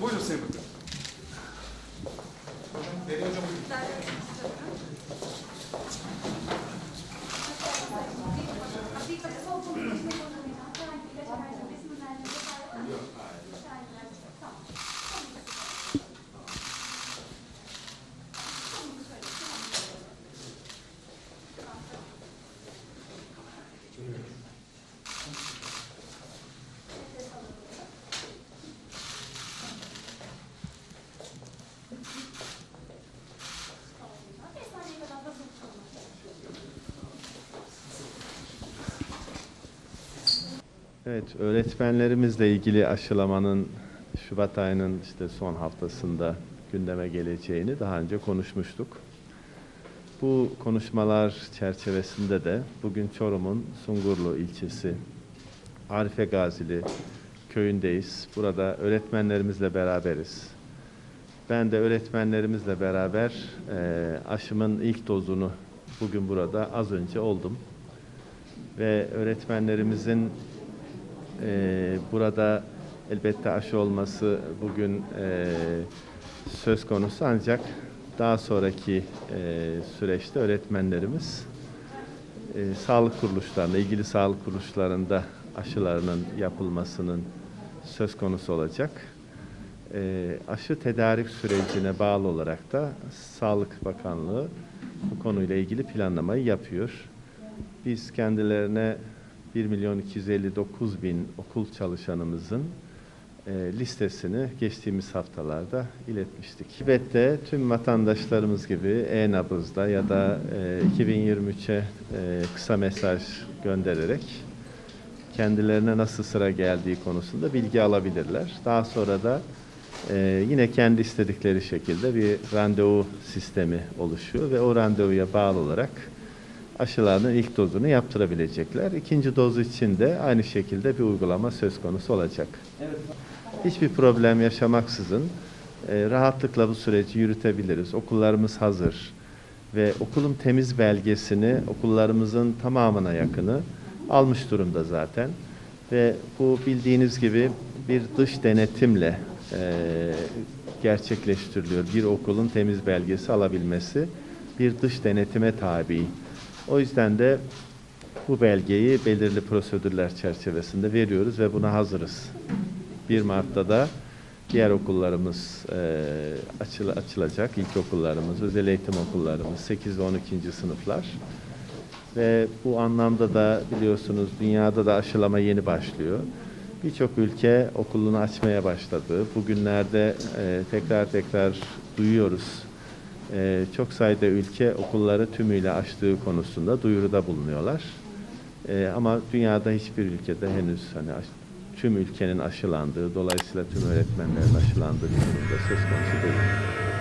Buyurun Sayın Bakanım. Veriyorum. Evet, öğretmenlerimizle ilgili aşılamanın Şubat ayının işte son haftasında gündeme geleceğini daha önce konuşmuştuk. Bu konuşmalar çerçevesinde de bugün Çorum'un Sungurlu ilçesi Arife Gazili köyündeyiz. Burada öğretmenlerimizle beraberiz. Ben de öğretmenlerimizle beraber eee, aşımın ilk dozunu bugün burada az önce oldum. Ve öğretmenlerimizin ee, burada elbette aşı olması bugün e, söz konusu ancak daha sonraki e, süreçte öğretmenlerimiz e, sağlık kuruluşlarında, ilgili sağlık kuruluşlarında aşılarının yapılmasının söz konusu olacak. E, aşı tedarik sürecine bağlı olarak da Sağlık Bakanlığı bu konuyla ilgili planlamayı yapıyor. Biz kendilerine 1 milyon 259 bin okul çalışanımızın e, listesini geçtiğimiz haftalarda iletmiştik. Elbette tüm vatandaşlarımız gibi e-nabızda ya da e, 2023'e e, kısa mesaj göndererek kendilerine nasıl sıra geldiği konusunda bilgi alabilirler. Daha sonra da e, yine kendi istedikleri şekilde bir randevu sistemi oluşuyor ve o randevuya bağlı olarak aşılarının ilk dozunu yaptırabilecekler. İkinci doz için de aynı şekilde bir uygulama söz konusu olacak. Hiçbir problem yaşamaksızın e, rahatlıkla bu süreci yürütebiliriz. Okullarımız hazır ve okulun temiz belgesini okullarımızın tamamına yakını almış durumda zaten. Ve bu bildiğiniz gibi bir dış denetimle e, gerçekleştiriliyor. Bir okulun temiz belgesi alabilmesi bir dış denetime tabi. O yüzden de bu belgeyi belirli prosedürler çerçevesinde veriyoruz ve buna hazırız. 1 Mart'ta da diğer okullarımız e, açıl, açılacak. İlkokullarımız, özel eğitim okullarımız, 8 ve 12. sınıflar. Ve bu anlamda da biliyorsunuz dünyada da aşılama yeni başlıyor. Birçok ülke okulunu açmaya başladı. Bugünlerde e, tekrar tekrar duyuyoruz. E, çok sayıda ülke okulları tümüyle açtığı konusunda duyuruda bulunuyorlar. E, ama dünyada hiçbir ülkede henüz hani tüm ülkenin aşılandığı, dolayısıyla tüm öğretmenlerin aşılandığı bir durumda söz konusu değil.